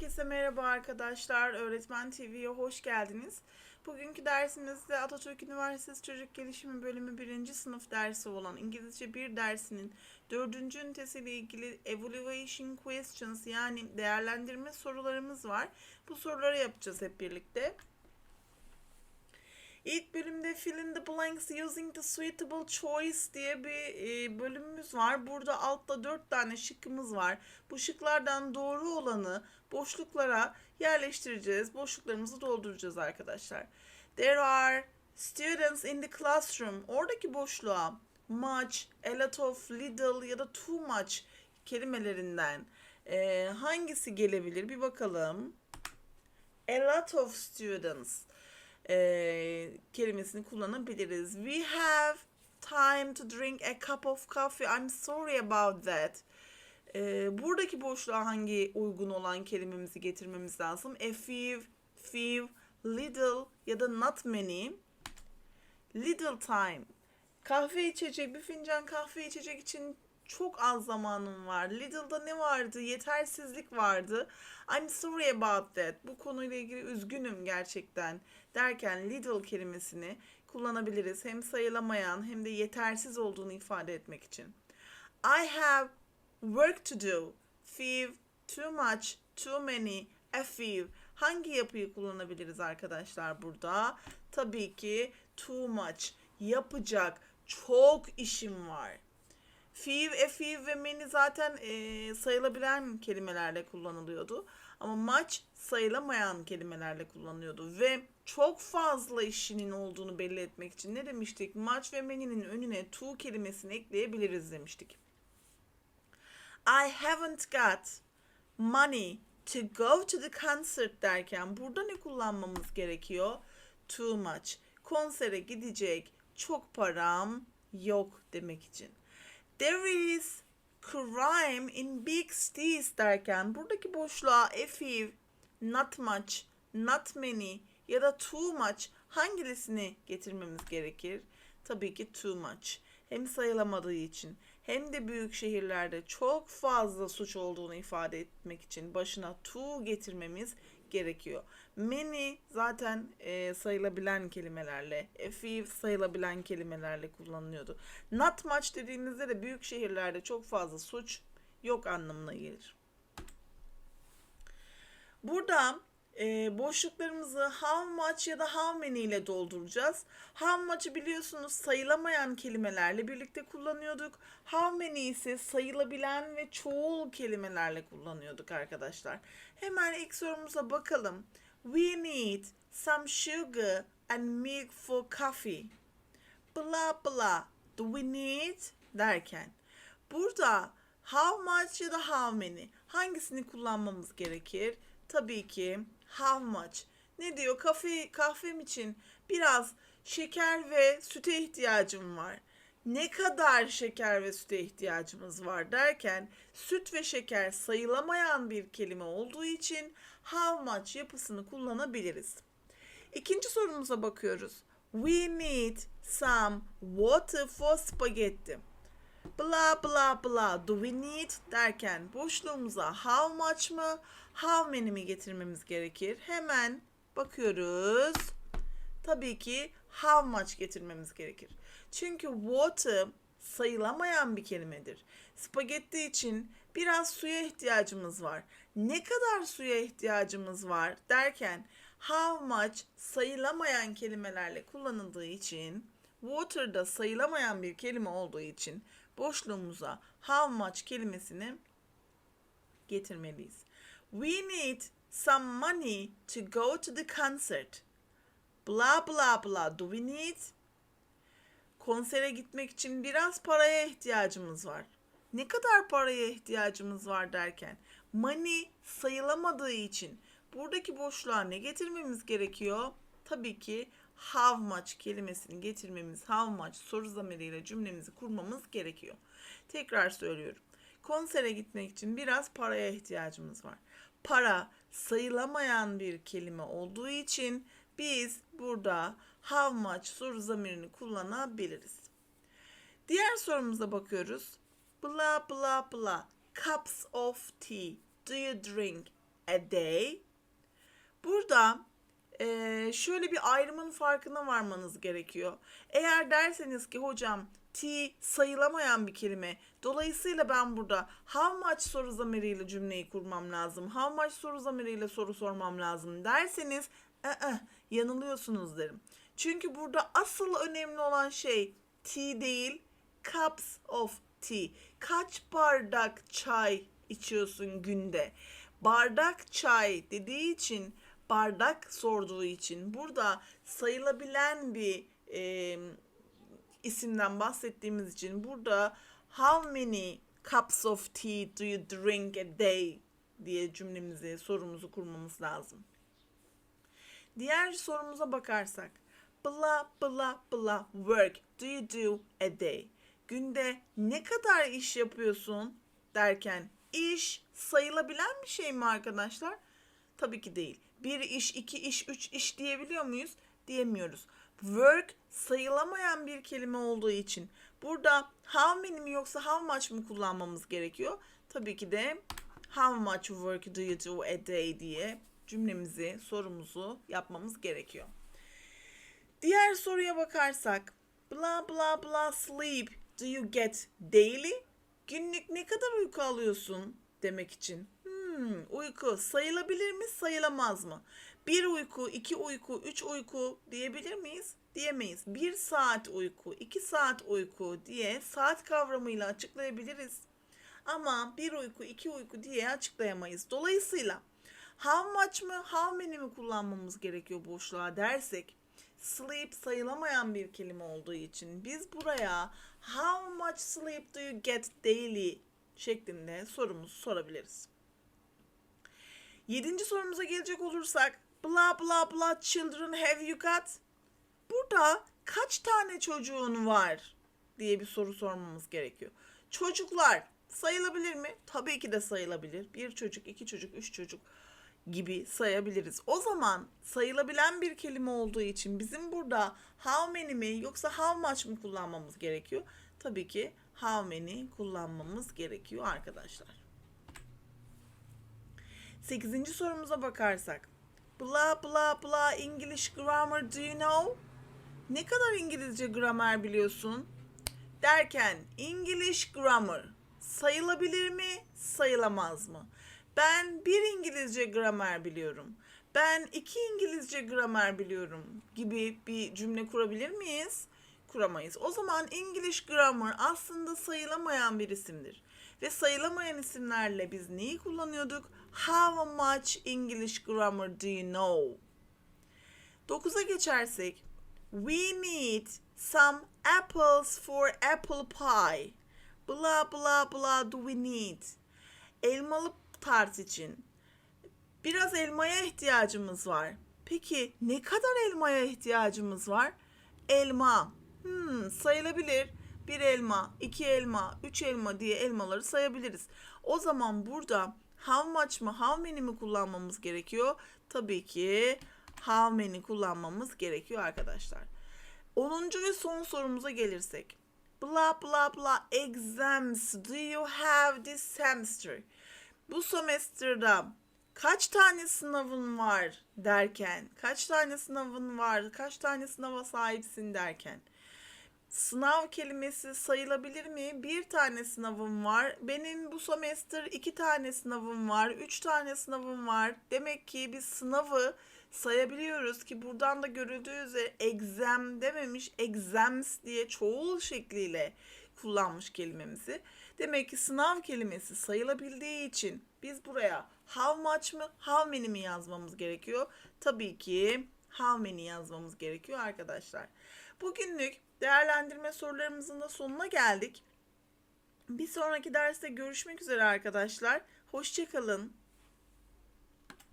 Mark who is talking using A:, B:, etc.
A: Herkese merhaba arkadaşlar. Öğretmen TV'ye hoş geldiniz. Bugünkü dersimizde Atatürk Üniversitesi Çocuk Gelişimi Bölümü 1. sınıf dersi olan İngilizce 1 dersinin 4. ünitesiyle ilgili Evaluation Questions yani değerlendirme sorularımız var. Bu soruları yapacağız hep birlikte. İlk bölümde fill in the blanks using the suitable choice diye bir e, bölümümüz var. Burada altta dört tane şıkkımız var. Bu şıklardan doğru olanı boşluklara yerleştireceğiz. Boşluklarımızı dolduracağız arkadaşlar. There are students in the classroom. Oradaki boşluğa much, a lot of, little ya da too much kelimelerinden e, hangisi gelebilir bir bakalım. A lot of students e, kelimesini kullanabiliriz. We have time to drink a cup of coffee. I'm sorry about that. E, buradaki boşluğa hangi uygun olan kelimemizi getirmemiz lazım? A few, few, little ya da not many. Little time. Kahve içecek, bir fincan kahve içecek için çok az zamanım var. Little'da ne vardı? Yetersizlik vardı. I'm sorry about that. Bu konuyla ilgili üzgünüm gerçekten derken little kelimesini kullanabiliriz. Hem sayılamayan hem de yetersiz olduğunu ifade etmek için. I have work to do. Few, too much, too many, a few. Hangi yapıyı kullanabiliriz arkadaşlar burada? Tabii ki too much. Yapacak çok işim var. Few, a few ve many zaten e, sayılabilen kelimelerle kullanılıyordu. Ama much sayılamayan kelimelerle kullanılıyordu. Ve çok fazla işinin olduğunu belli etmek için ne demiştik? Much ve many'nin önüne to kelimesini ekleyebiliriz demiştik. I haven't got money to go to the concert derken burada ne kullanmamız gerekiyor? Too much. Konsere gidecek çok param yok demek için. There is crime in big cities derken buradaki boşluğa a few, not much, not many ya da too much hangisini getirmemiz gerekir? Tabii ki too much. Hem sayılamadığı için hem de büyük şehirlerde çok fazla suç olduğunu ifade etmek için başına to getirmemiz gerekiyor. Many zaten e, sayılabilen kelimelerle, a few sayılabilen kelimelerle kullanılıyordu. Not much dediğinizde de büyük şehirlerde çok fazla suç yok anlamına gelir. Burada e, boşluklarımızı how much ya da how many ile dolduracağız. How much'ı biliyorsunuz sayılamayan kelimelerle birlikte kullanıyorduk. How many ise sayılabilen ve çoğul kelimelerle kullanıyorduk arkadaşlar. Hemen ilk sorumuza bakalım. We need some sugar and milk for coffee. Blah blah. Do we need derken burada how much ya da how many hangisini kullanmamız gerekir? Tabii ki how much. Ne diyor? Kahve, kahvem için biraz şeker ve süte ihtiyacım var. Ne kadar şeker ve süte ihtiyacımız var derken süt ve şeker sayılamayan bir kelime olduğu için how much yapısını kullanabiliriz. İkinci sorumuza bakıyoruz. We need some water for spaghetti. Bla bla bla do we need derken boşluğumuza how much mı how many mi getirmemiz gerekir? Hemen bakıyoruz. Tabii ki how much getirmemiz gerekir. Çünkü water sayılamayan bir kelimedir. Spagetti için biraz suya ihtiyacımız var. Ne kadar suya ihtiyacımız var derken how much sayılamayan kelimelerle kullanıldığı için water'da sayılamayan bir kelime olduğu için boşluğumuza how much kelimesini getirmeliyiz. We need some money to go to the concert. Bla bla bla. Do we need? Konsere gitmek için biraz paraya ihtiyacımız var. Ne kadar paraya ihtiyacımız var derken money sayılamadığı için buradaki boşluğa ne getirmemiz gerekiyor? Tabii ki how much kelimesini getirmemiz, how much soru zamiriyle cümlemizi kurmamız gerekiyor. Tekrar söylüyorum. Konsere gitmek için biraz paraya ihtiyacımız var. Para sayılamayan bir kelime olduğu için biz burada how much soru zamirini kullanabiliriz. Diğer sorumuza bakıyoruz. Bla bla bla. Cups of tea. Do you drink a day? Burada şöyle bir ayrımın farkına varmanız gerekiyor. Eğer derseniz ki hocam T sayılamayan bir kelime. Dolayısıyla ben burada how much soru zamiriyle cümleyi kurmam lazım. How much soru zamiriyle soru sormam lazım derseniz "Aa, yanılıyorsunuz derim. Çünkü burada asıl önemli olan şey T değil cups of tea. Kaç bardak çay içiyorsun günde? Bardak çay dediği için bardak sorduğu için burada sayılabilen bir e, isimden bahsettiğimiz için burada how many cups of tea do you drink a day diye cümlemizi sorumuzu kurmamız lazım. Diğer sorumuza bakarsak bla bla bla work do you do a day? Günde ne kadar iş yapıyorsun derken iş sayılabilen bir şey mi arkadaşlar? Tabii ki değil. Bir iş, iki iş, üç iş diyebiliyor muyuz? Diyemiyoruz. Work sayılamayan bir kelime olduğu için burada how many mi yoksa how much mı kullanmamız gerekiyor? Tabii ki de how much work do you do a day diye cümlemizi, sorumuzu yapmamız gerekiyor. Diğer soruya bakarsak bla bla bla sleep do you get daily? Günlük ne kadar uyku alıyorsun demek için. Hmm, uyku sayılabilir mi sayılamaz mı? Bir uyku, iki uyku, üç uyku diyebilir miyiz? Diyemeyiz. Bir saat uyku, iki saat uyku diye saat kavramıyla açıklayabiliriz. Ama bir uyku, iki uyku diye açıklayamayız. Dolayısıyla how much mı, how many mi kullanmamız gerekiyor boşluğa dersek sleep sayılamayan bir kelime olduğu için biz buraya how much sleep do you get daily şeklinde sorumuzu sorabiliriz. Yedinci sorumuza gelecek olursak bla bla bla children have you got? Burada kaç tane çocuğun var diye bir soru sormamız gerekiyor. Çocuklar sayılabilir mi? Tabii ki de sayılabilir. Bir çocuk, iki çocuk, üç çocuk gibi sayabiliriz. O zaman sayılabilen bir kelime olduğu için bizim burada how many mi yoksa how much mı kullanmamız gerekiyor? Tabii ki how many kullanmamız gerekiyor arkadaşlar. Sekizinci sorumuza bakarsak. Bla bla bla English grammar do you know? Ne kadar İngilizce gramer biliyorsun? Derken English grammar sayılabilir mi, sayılamaz mı? Ben bir İngilizce gramer biliyorum. Ben iki İngilizce gramer biliyorum gibi bir cümle kurabilir miyiz? Kuramayız. O zaman English grammar aslında sayılamayan bir isimdir. Ve sayılamayan isimlerle biz neyi kullanıyorduk? How much English grammar do you know? 9'a geçersek We need some apples for apple pie. Bla bla bla do we need? Elmalı tart için biraz elmaya ihtiyacımız var. Peki ne kadar elmaya ihtiyacımız var? Elma. Hmm, sayılabilir. Bir elma, iki elma, üç elma diye elmaları sayabiliriz. O zaman burada how much mı, how many mi kullanmamız gerekiyor? Tabii ki how many kullanmamız gerekiyor arkadaşlar. 10. ve son sorumuza gelirsek. Bla bla bla exams do you have this semester? Bu semester'da kaç tane sınavın var derken, kaç tane sınavın var, kaç tane sınava sahipsin derken sınav kelimesi sayılabilir mi? Bir tane sınavım var. Benim bu semester iki tane sınavım var. Üç tane sınavım var. Demek ki biz sınavı sayabiliyoruz ki buradan da görüldüğü üzere exam dememiş exams diye çoğul şekliyle kullanmış kelimemizi. Demek ki sınav kelimesi sayılabildiği için biz buraya how much mı how many mi yazmamız gerekiyor? Tabii ki how many yazmamız gerekiyor arkadaşlar. Bugünlük değerlendirme sorularımızın da sonuna geldik. Bir sonraki derste görüşmek üzere arkadaşlar. Hoşçakalın.